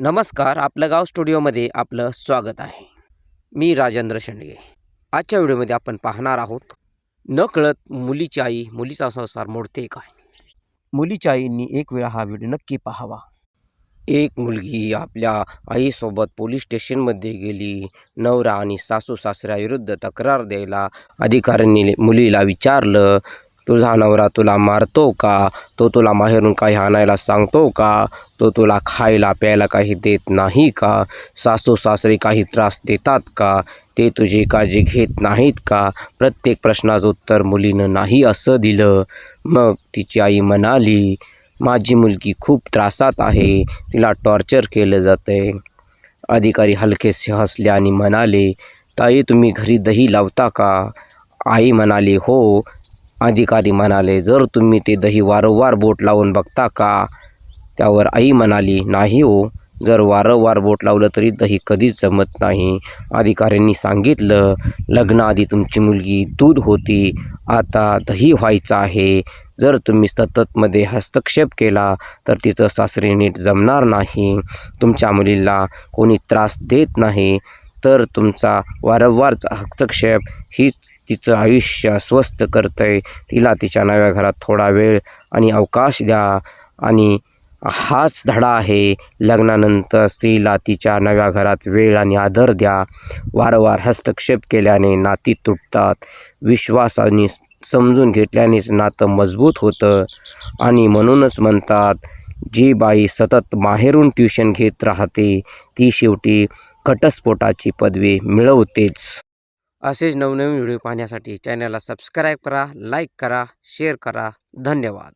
नमस्कार आपलं गाव स्टुडिओमध्ये आपलं स्वागत आहे. मी राजेंद्र शेंडगे. आजच्या व्हिडिओमध्ये आपण पाहणार आहोत न कळत मुलीची आई मुलीचा संसार मोडते काय? मुलीच्या आईंनी एक वेळा हा व्हिडिओ नक्की पाहावा. एक मुलगी आपल्या आईसोबत पोलीस स्टेशनमध्ये गेली. नवरा आणि सासू सासऱ्याविरुद्ध तक्रार द्यायला अधिकाऱ्यांनी मुलीला विचारलं. तुझा नवरा तुला मारतो का? तो तुला माहेरून काही आणायला सांगतो का? तो तुला खायला प्यायला काही देत नाही का? सासू सासरे काही त्रास देतात का? ते तुझी काळजी घेत नाहीत का? प्रत्येक प्रश्नाचं उत्तर मुलीनं नाही असं दिलं. मग तिची आई म्हणाली माझी मुलगी खूप त्रासात आहे. तिला टॉर्चर केलं जातंय. अधिकारी हलकेसे हसले आणि म्हणाले ताई तुम्ही घरी दही लावता का? आई म्हणाली हो. अधिकारी म्हणाले जर तुम्ही ते दही वारंवार बोट लावून बघता का? त्यावर आई म्हणाली नाही हो जर वारंवार बोट लावलं तरी दही कधीच जमत नाही. अधिकाऱ्यांनी सांगितलं लग्नाआधी तुमची मुलगी दूध होती आता दही व्हायचं आहे. जर तुम्ही सततमध्ये हस्तक्षेप केला तर तिचं सासरी नीट जमणार नाही. तुमच्या मुलीला कोणी त्रास देत नाही. तर तुमचा वारंवारचा हस्तक्षेप हीच तिचं आयुष्य अस्वस्थ करतंय. तिला तिच्या नव्या घरात थोडा वेळ आणि अवकाश द्या. आणि हाच धडा आहे. लग्नानंतर स्त्रीला तिच्या नव्या घरात वेळ आणि आदर द्या. वारंवार हस्तक्षेप केल्याने नाती तुटतात. विश्वासाने समजून घेतल्यानेच नातं मजबूत होतं. आणि म्हणूनच म्हणतात जी बाई सतत माहेरून ट्युशन घेत राहते ती शेवटी घटस्फोटाची पदवी मिळवतेच. असेच नवनवीन व्हिडिओ पाहण्यासाठी चॅनलला सबस्क्राईब करा लाईक करा शेअर करा. धन्यवाद.